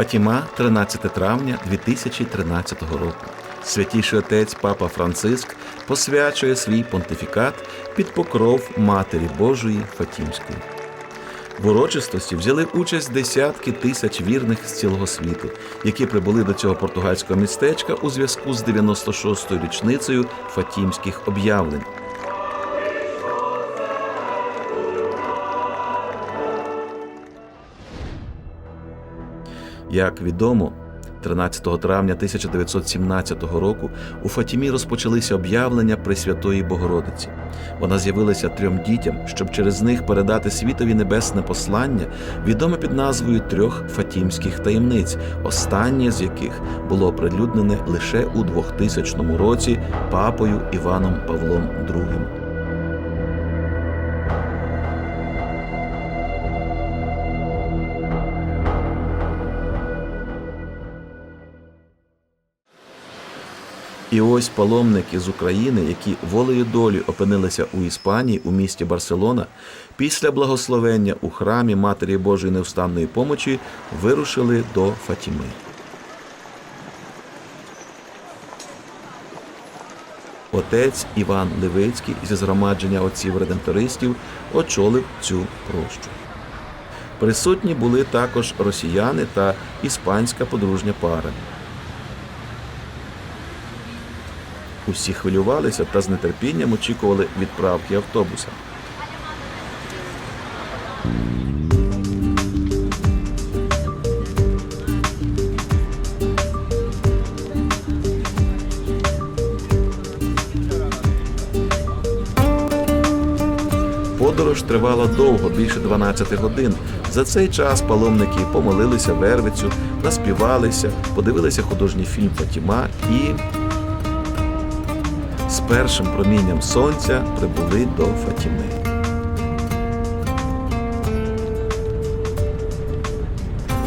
Фатіма, 13 травня 2013 року. Святіший отець Папа Франциск посвячує свій понтифікат під покров Матері Божої Фатімської. В урочистості взяли участь десятки тисяч вірних з цілого світу, які прибули до цього португальського містечка у зв'язку з 96-ю річницею фатімських об'явлень. Як відомо, 13 травня 1917 року у Фатімі розпочалися об'явлення Пресвятої Богородиці. Вона з'явилася трьом дітям, щоб через них передати світові небесне послання, відоме під назвою трьох фатімських таємниць, останнє з яких було оприлюднене лише у 2000 році папою Іваном Павлом II. Ось паломники з України, які волею долі опинилися у Іспанії у місті Барселона, після благословення у храмі Матері Божої невстанної помочі вирушили до Фатіми. Отець Іван Левицький зі згромадження отців редемтористів очолив цю прощу. Присутні були також росіяни та іспанська подружня пара. Усі хвилювалися та з нетерпінням очікували відправки автобуса. Подорож тривала довго, більше 12 годин. За цей час паломники помолилися вервицю, наспівалися, подивилися художній фільм Фатіма і першим промінням сонця прибули до Фатіми.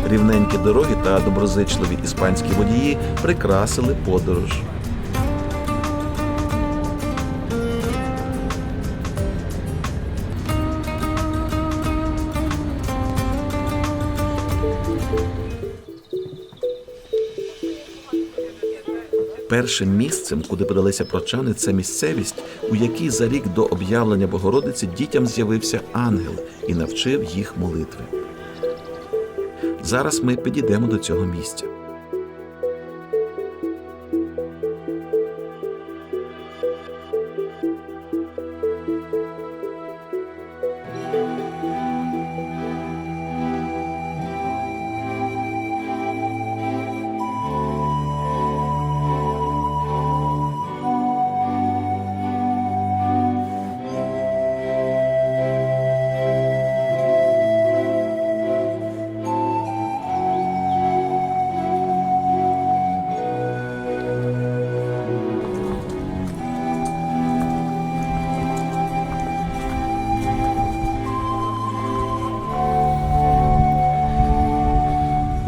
Рівненькі дороги та доброзичливі іспанські водії прикрасили подорож. Першим місцем, куди подалися прочани, це місцевість, у якій за рік до об'явлення Богородиці дітям з'явився ангел і навчив їх молитви. Зараз ми підійдемо до цього місця.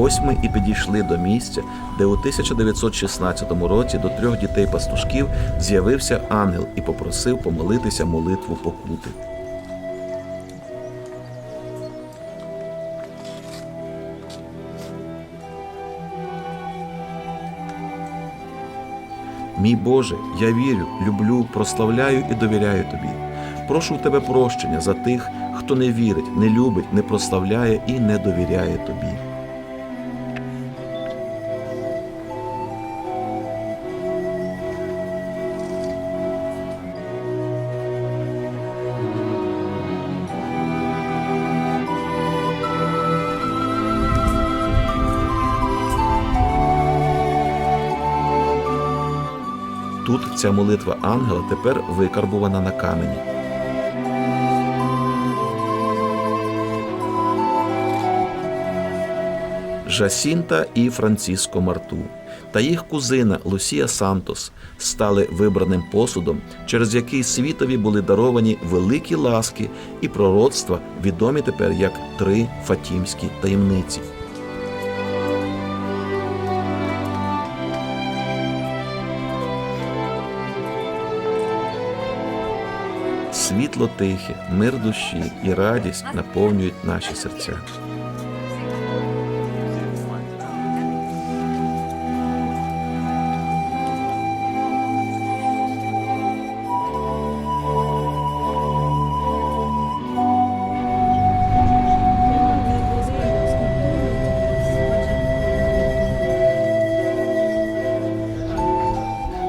Ось ми і підійшли до місця, де у 1916 році до трьох дітей пастушків з'явився ангел і попросив помолитися молитву покути. Мій Боже, я вірю, люблю, прославляю і довіряю Тобі. Прошу в Тебе прощення за тих, хто не вірить, не любить, не прославляє і не довіряє Тобі. Ця молитва ангела тепер викарбувана на камені. Жасінта і Франциско Марту та їх кузина Лусія Сантос стали вибраним посудом, через який світові були даровані великі ласки і пророцтва, відомі тепер як три фатімські таємниці. світло тихе, мир душі і радість наповнюють наші серця.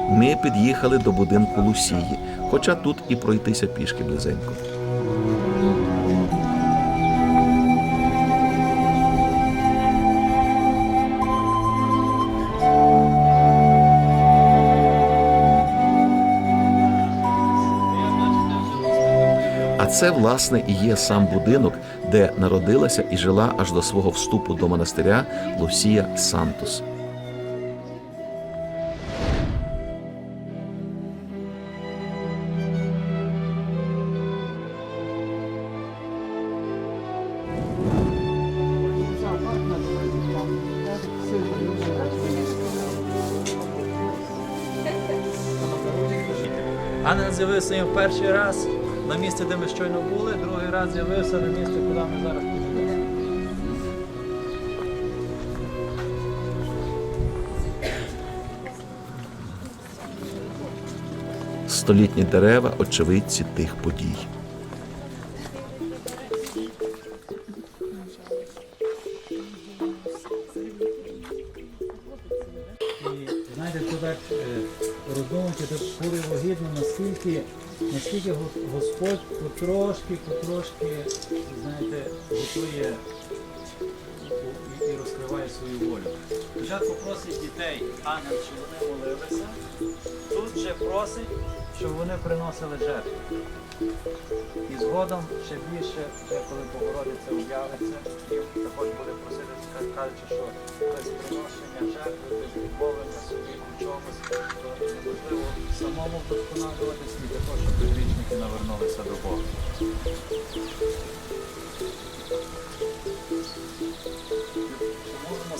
Ми під'їхали до будинку Лусії, хоча тут і пройтися пішки близенько. А це, власне, і є сам будинок, де народилася і жила аж до свого вступу до монастиря Лусія Сантос. З'явився їм перший раз на місці, де ми щойно були, другий раз з'явився на місці, куди ми зараз підійдемо. Столітні дерева очевидці тих подій. Наскільки, наскільки Господь потрошки, потрошки, знаєте, готує і, розкриває свою волю. Спочатку просить дітей, ангел, щоб вони молилися, тут же просить, щоб вони приносили жертву. І згодом ще більше, вже коли Богородиця об'явиться, і також буде просити, кажучи, що без приношення жертви, без відмовлення собі у чомусь, то неможливо самому вдосконалюватися і також, щоб підрічники навернулися до Бога.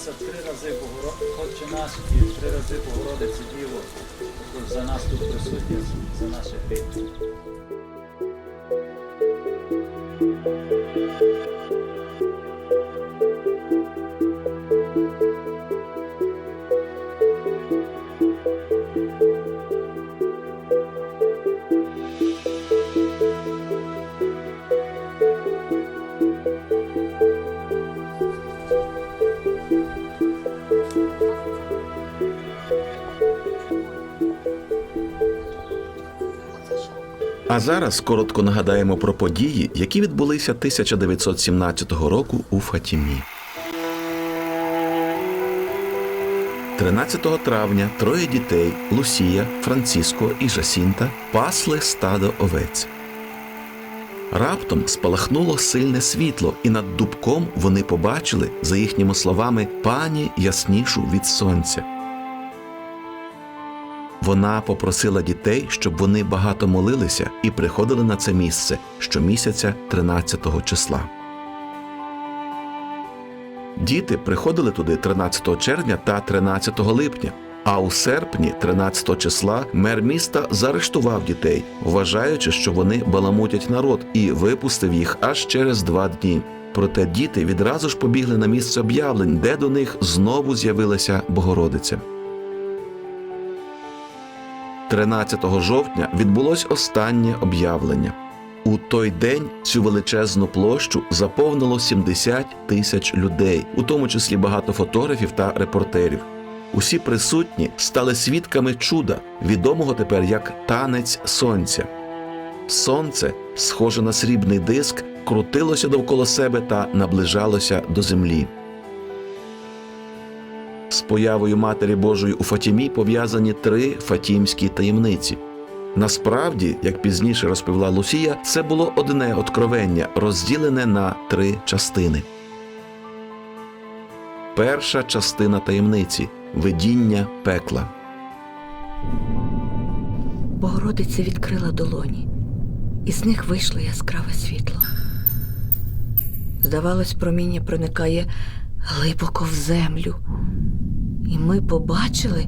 Молимося три рази Богоро... Отче наш і три рази Богородиці також за нас тут присутні, за наші гріхи. Зараз коротко нагадаємо про події, які відбулися 1917 року у Фатімі. 13 травня троє дітей Лусія, Франциско і Жасінта пасли стадо овець. Раптом спалахнуло сильне світло, і над дубком вони побачили, за їхніми словами, пані яснішу від сонця. Вона попросила дітей, щоб вони багато молилися і приходили на це місце щомісяця 13 числа. Діти приходили туди 13 червня та 13 липня. А у серпні, 13 числа, мер міста заарештував дітей, вважаючи, що вони баламутять народ, і випустив їх аж через два дні. Проте діти відразу ж побігли на місце об'явлень, де до них знову з'явилася Богородиця. 13 жовтня відбулось останнє об'явлення. У той день цю величезну площу заповнило 70 тисяч людей, у тому числі багато фотографів та репортерів. Усі присутні стали свідками чуда, відомого тепер як танець сонця. Сонце, схоже на срібний диск, крутилося довкола себе та наближалося до землі. Появою Матері Божої у Фатімі пов'язані три фатімські таємниці. Насправді, як пізніше розповіла Лусія, це було одне откровення, розділене на три частини. Перша частина таємниці видіння пекла. Богородиця відкрила долоні, і з них вийшло яскраве світло. Здавалось, проміння проникає глибоко в землю. І ми побачили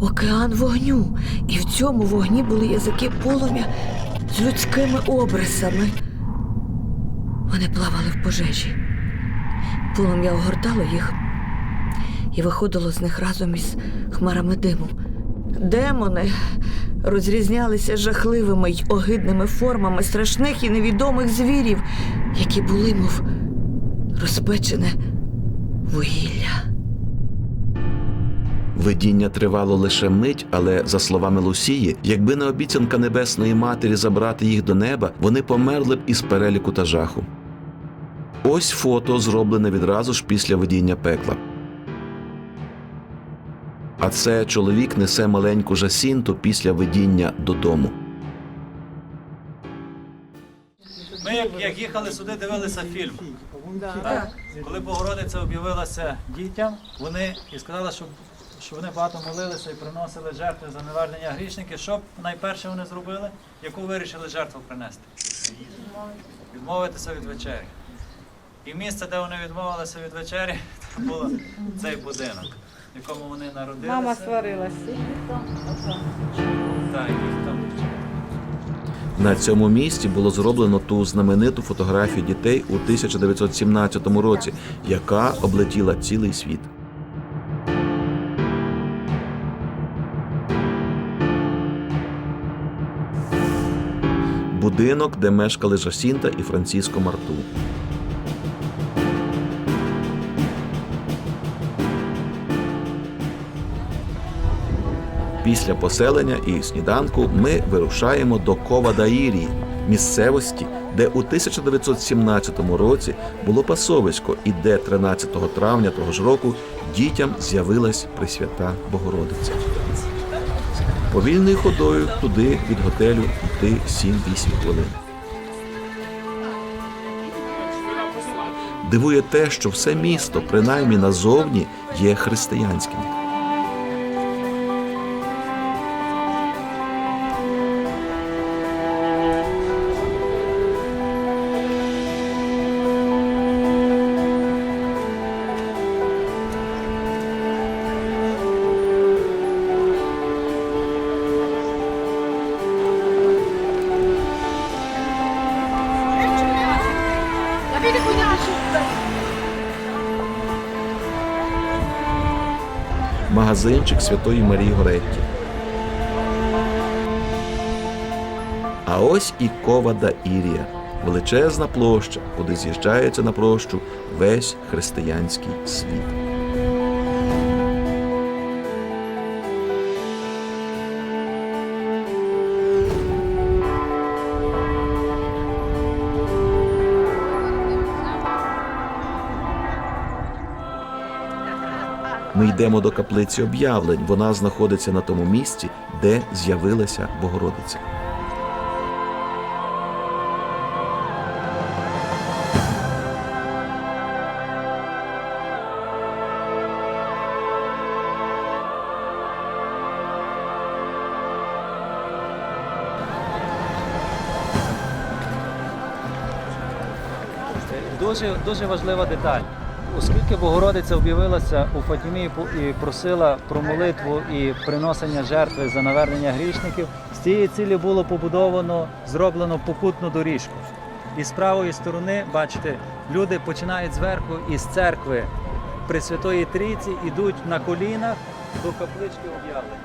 океан вогню, і в цьому вогні були язики полум'я з людськими обрисами. Вони плавали в пожежі. Полум'я огортало їх і виходило з них разом із хмарами диму. Демони розрізнялися жахливими й огидними формами страшних і невідомих звірів, які були, мов розпечене вугілля. Видіння тривало лише мить, але за словами Лусії, якби не обіцянка небесної матері забрати їх до неба, вони померли б із переліку та жаху. Ось фото зроблене відразу ж після видіння пекла. А це чоловік несе маленьку Жасінту після видіння додому. Ми як, як їхали сюди, дивилися фільм. Так? Коли Богородиця об'явилася дітям, вони і сказали, що, що вони багато молилися і приносили жертви за невернення грішників. Що б найперше вони зробили? Яку вирішили жертву принести? Відмовитися від вечері. І місце, де вони відмовилися від вечері, це було цей будинок, в якому вони народилися. Мама сварилася. Так, їх там На цьому місці було зроблено ту знамениту фотографію дітей у 1917 році, яка облетіла цілий світ. Будинок, де мешкали Жасінта і Франциско Марту. Після поселення і сніданку ми вирушаємо до Кова-Даїрії, місцевості, де у 1917 році було пасовисько, і де 13 травня того ж року дітям з'явилась Пресвята Богородиця. Повільною ходою туди від готелю йти 7-8 хвилин. Дивує те, що все місто, принаймні назовні, є християнським. Магазинчик Святої Марії Горетті. А ось і Кова да Ірія, величезна площа, куди з'їжджається на прощу весь християнський світ. Ми йдемо до каплиці об'явлень. Вона знаходиться на тому місці, де з'явилася Богородиця. Дуже, дуже важлива деталь. Оскільки Богородиця об'явилася у Фатімі і просила про молитву і приносення жертви за навернення грішників, з цієї цілі було побудовано, зроблено покутну доріжку. І з правої сторони, бачите, люди починають зверху із церкви Пресвятої Трійці, ідуть на колінах до каплички об'явлення.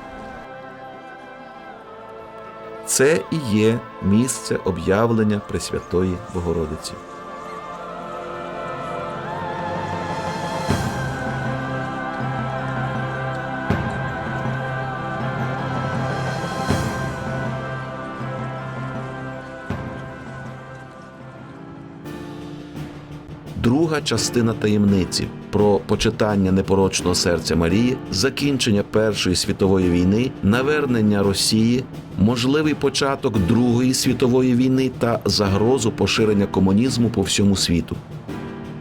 Це і є місце об'явлення Пресвятої Богородиці. Друга частина таємниці про почитання непорочного серця Марії, закінчення Першої світової війни, навернення Росії, можливий початок Другої світової війни та загрозу поширення комунізму по всьому світу.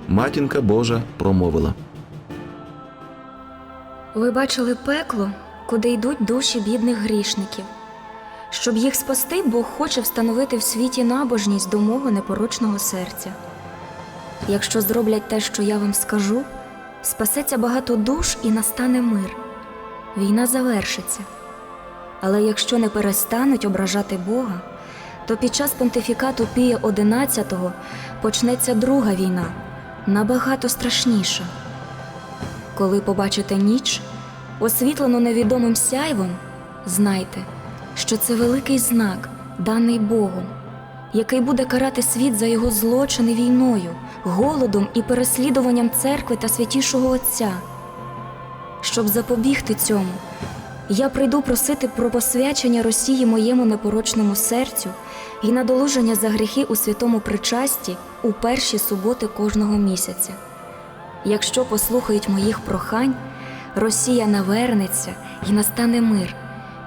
Матінка Божа промовила. Ви бачили пекло, куди йдуть душі бідних грішників. Щоб їх спасти, Бог хоче встановити в світі набожність до мого непорочного серця. Якщо зроблять те, що я вам скажу, спасеться багато душ і настане мир. Війна завершиться. Але якщо не перестануть ображати Бога, то під час понтифікату Пія XI почнеться друга війна, набагато страшніша. Коли побачите ніч, освітлену невідомим сяйвом, знайте, що це великий знак, даний Богом, який буде карати світ за його злочини війною, голодом і переслідуванням церкви та святішого Отця. Щоб запобігти цьому, я прийду просити про посвячення Росії моєму непорочному серцю і надолуження за гріхи у святому причасті у перші суботи кожного місяця. Якщо послухають моїх прохань, Росія навернеться і настане мир.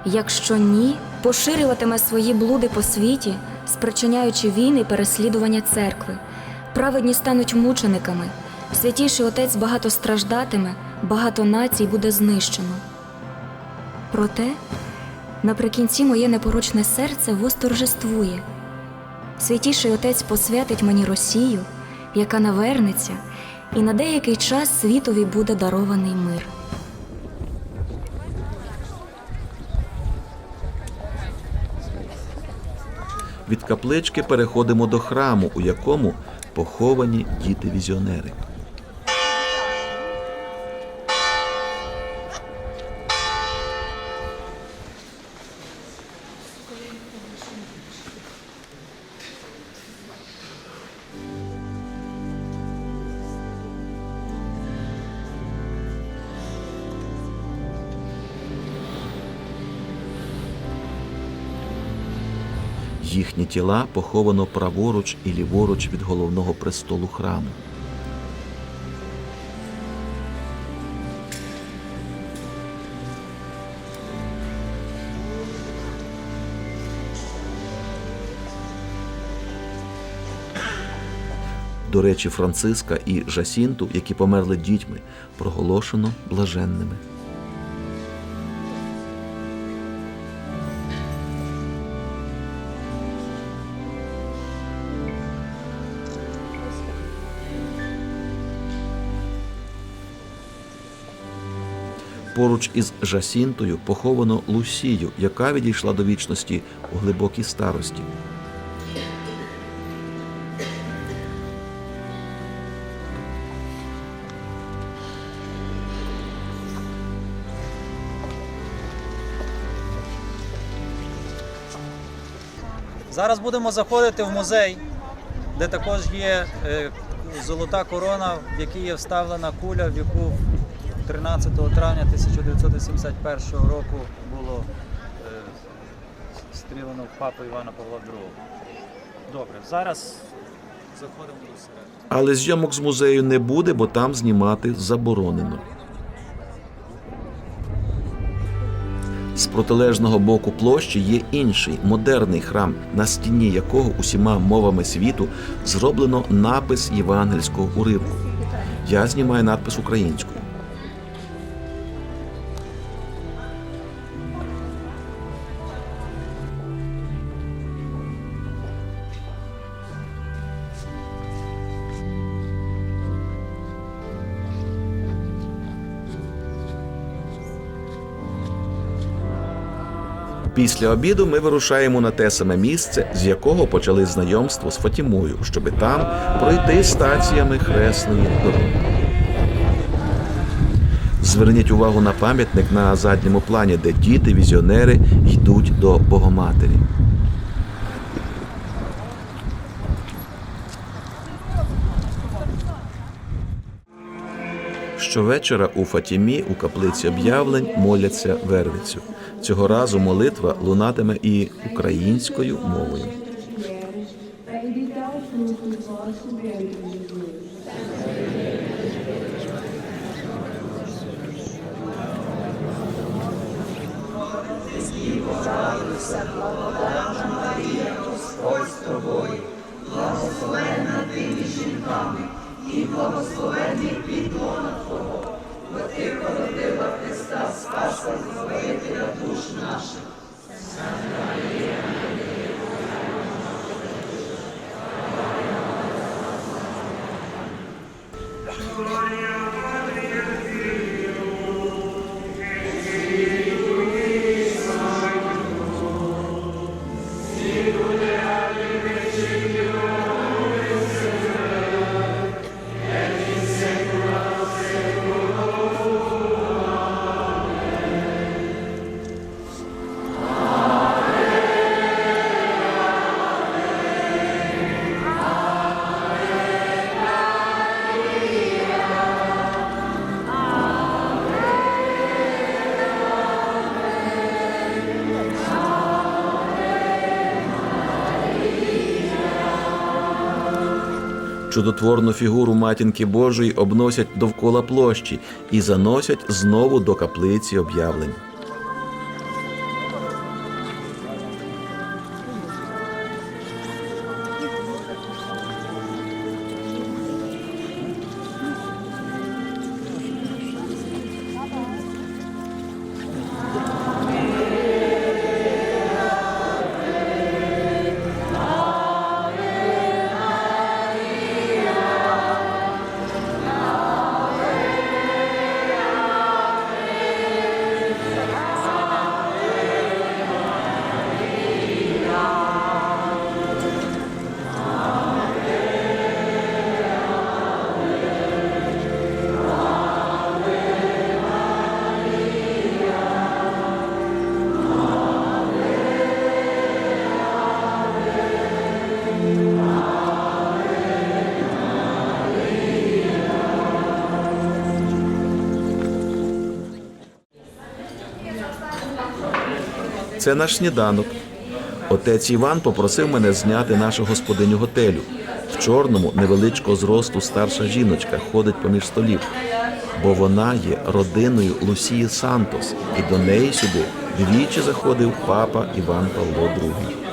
Якщо ні, поширюватиме свої блуди по світі, спричиняючи війни і переслідування церкви. Праведні стануть мучениками, святіший отець багато страждатиме, багато націй буде знищено. Проте наприкінці моє непорочне серце восторжествує. Святіший отець посвятить мені Росію, яка навернеться, і на деякий час світові буде дарований мир. Від каплички переходимо до храму, у якому поховані діти-візіонери. Їхні тіла поховано праворуч і ліворуч від головного престолу храму. До речі, Франциска і Жасінту, які померли дітьми, проголошено блаженними. Поруч із Жасінтою поховано Лусію, яка відійшла до вічності у глибокій старості. Зараз будемо заходити в музей, де також є е, золота корона, в якій є вставлена куля, в яку 13 травня 1971 року було е, стріляно в папу Івана Павла II. Добре, зараз заходимо до середини. Але зйомок з музею не буде, бо там знімати заборонено. З протилежного боку площі є інший модерний храм, на стіні якого усіма мовами світу зроблено напис євангельського уривку. Я знімаю надпис українською. Після обіду ми вирушаємо на те саме місце, з якого почали знайомство з Фатімою, щоби там пройти стаціями хресної дороги. Зверніть увагу на пам'ятник на задньому плані, де діти-візіонери йдуть до Богоматері. Щовечора у Фатімі у каплиці об'явлень моляться вервицю. Цього разу молитва лунатиме і українською мовою. Марія, Господь з ти між жінками, і благословений підлона ти породила Христа, спасла, збавителя душ наших. Санта Марія, Чудотворну фігуру матінки Божої обносять довкола площі і заносять знову до каплиці об'явлень. Це наш сніданок. Отець Іван попросив мене зняти нашу господиню готелю. В чорному невеличкого зросту старша жіночка ходить поміж столів, бо вона є родиною Лусії Сантос, і до неї сюди двічі заходив папа Іван Павло II.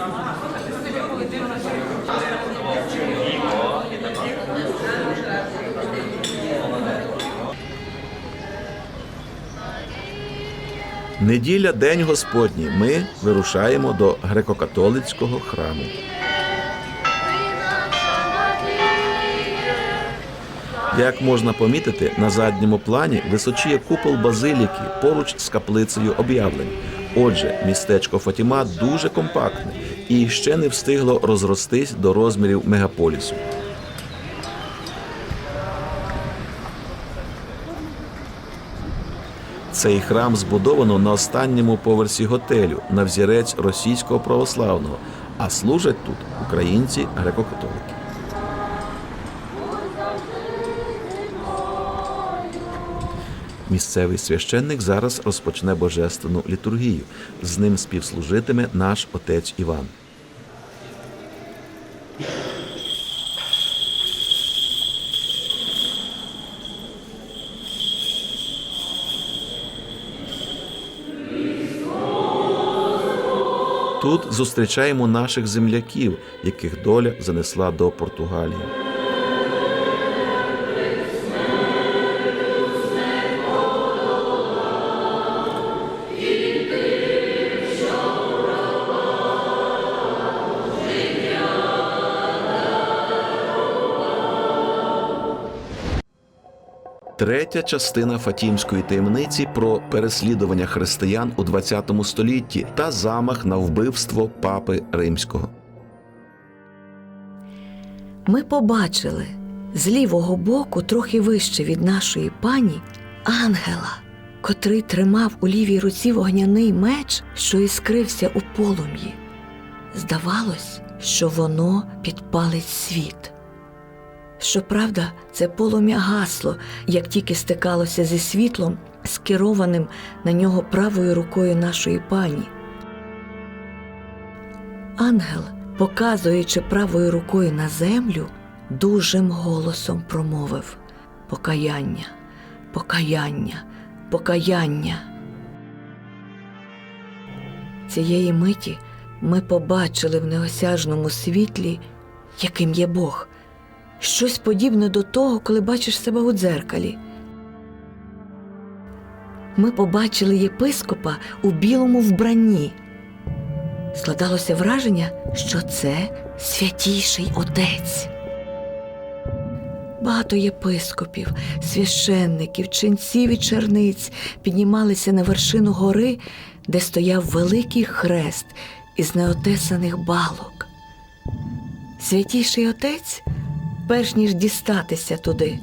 Неділя День Господній. Ми вирушаємо до греко-католицького храму. Як можна помітити, на задньому плані височіє купол базиліки поруч з каплицею об'явлень. Отже, містечко Фатіма дуже компактне і ще не встигло розростись до розмірів мегаполісу. Цей храм збудовано на останньому поверсі готелю на взірець російського православного, а служать тут українці греко-католики. Місцевий священник зараз розпочне божественну літургію. З ним співслужитиме наш отець Іван. Тут зустрічаємо наших земляків, яких доля занесла до Португалії. Третя частина Фатімської таємниці про переслідування християн у ХХ столітті та замах на вбивство папи римського. Ми побачили з лівого боку, трохи вище від нашої пані, ангела, котрий тримав у лівій руці вогняний меч, що іскрився у полум'ї. Здавалось, що воно підпалить світ. Щоправда, це полум'я гасло, як тільки стикалося зі світлом, скерованим на нього правою рукою нашої пані. Ангел, показуючи правою рукою на землю, дужим голосом промовив Покаяння, покаяння, покаяння. Цієї миті ми побачили в неосяжному світлі, яким є Бог, щось подібне до того, коли бачиш себе у дзеркалі. Ми побачили єпископа у білому вбранні. Складалося враження, що це святійший отець. Багато єпископів, священників, ченців і черниць піднімалися на вершину гори, де стояв великий хрест із неотесаних балок. Святійший отець, перш ніж дістатися туди,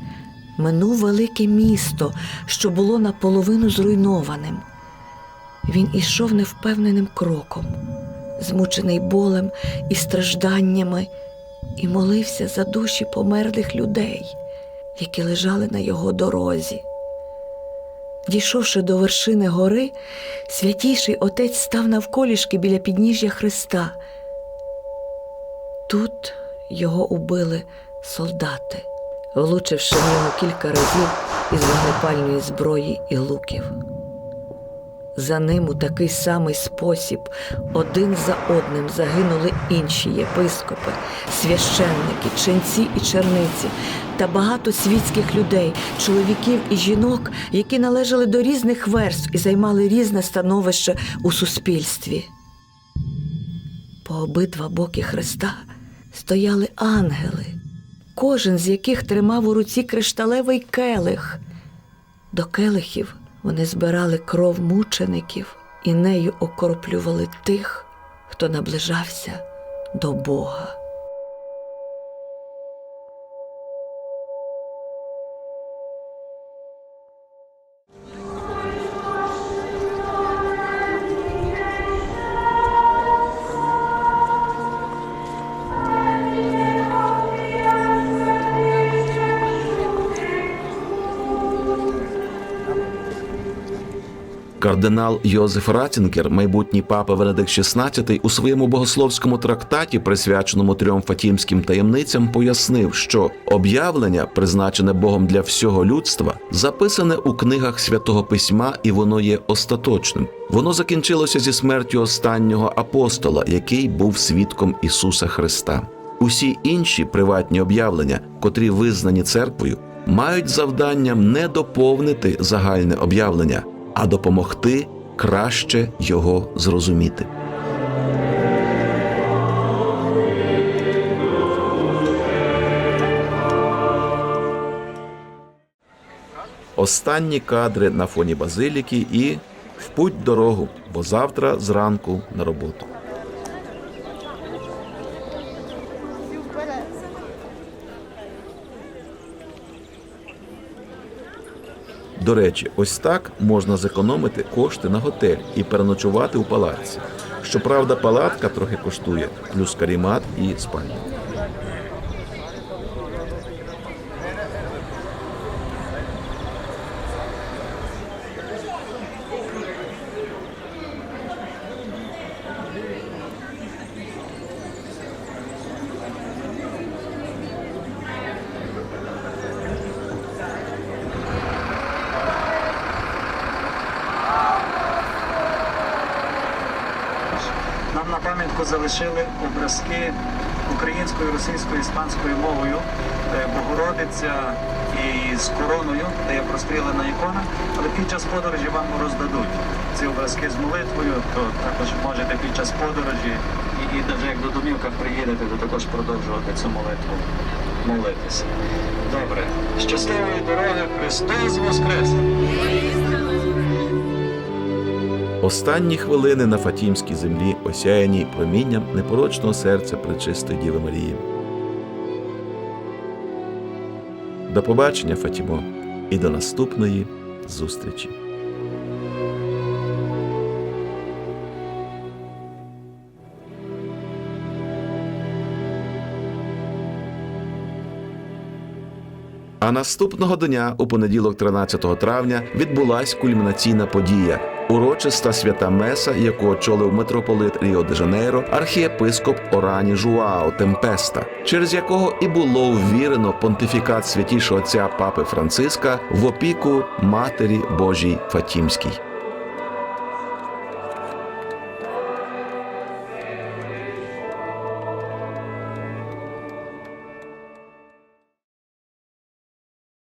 минув велике місто, що було наполовину зруйнованим. Він ішов невпевненим кроком, змучений болем і стражданнями, і молився за душі померлих людей, які лежали на його дорозі. Дійшовши до вершини гори, святійший отець став навколішки біля підніжжя Христа. Тут його убили солдати, влучивши в нього кілька разів із вогнепальної зброї і луків. За ним у такий самий спосіб один за одним загинули інші єпископи, священники, ченці і черниці та багато світських людей, чоловіків і жінок, які належали до різних верств і займали різне становище у суспільстві. По обидва боки Христа стояли ангели, кожен з яких тримав у руці кришталевий келих. До келихів вони збирали кров мучеників і нею окроплювали тих, хто наближався до Бога. Кардинал Йозеф Ратінгер, майбутній папа Венедикт XVI, у своєму богословському трактаті, присвяченому трьом фатімським таємницям, пояснив, що об'явлення, призначене Богом для всього людства, записане у книгах святого письма, і воно є остаточним. Воно закінчилося зі смертю останнього апостола, який був свідком Ісуса Христа. Усі інші приватні об'явлення, котрі визнані церквою, мають завданням не доповнити загальне об'явлення, а допомогти краще його зрозуміти. Останні кадри на фоні базиліки і в путь дорогу, бо завтра зранку на роботу. До речі, ось так можна зекономити кошти на готель і переночувати у палатці. Щоправда, палатка трохи коштує, плюс карімат і спальня. Нам на залишили образки українською, російською, іспанською мовою, е, Богородиця і з короною, де є прострілена ікона, але під час подорожі вам роздадуть ці образки з молитвою, то також можете під час подорожі і, і навіть як до домівках приїдете, то також продовжувати цю молитву молитися. Добре. Щасливої дороги, Христос Воскрес! Останні хвилини на Фатімській землі осяяні промінням непорочного серця Пречистої Діви Марії. До побачення, Фатімо, і до наступної зустрічі. А наступного дня, у понеділок, 13 травня, відбулась кульмінаційна подія. Урочиста свята Меса, яку очолив митрополит Ріо де Жанейро, архієпископ Орані Жуао Темпеста, через якого і було ввірено понтифікат святішого отця папи Франциска в опіку Матері Божій Фатімській.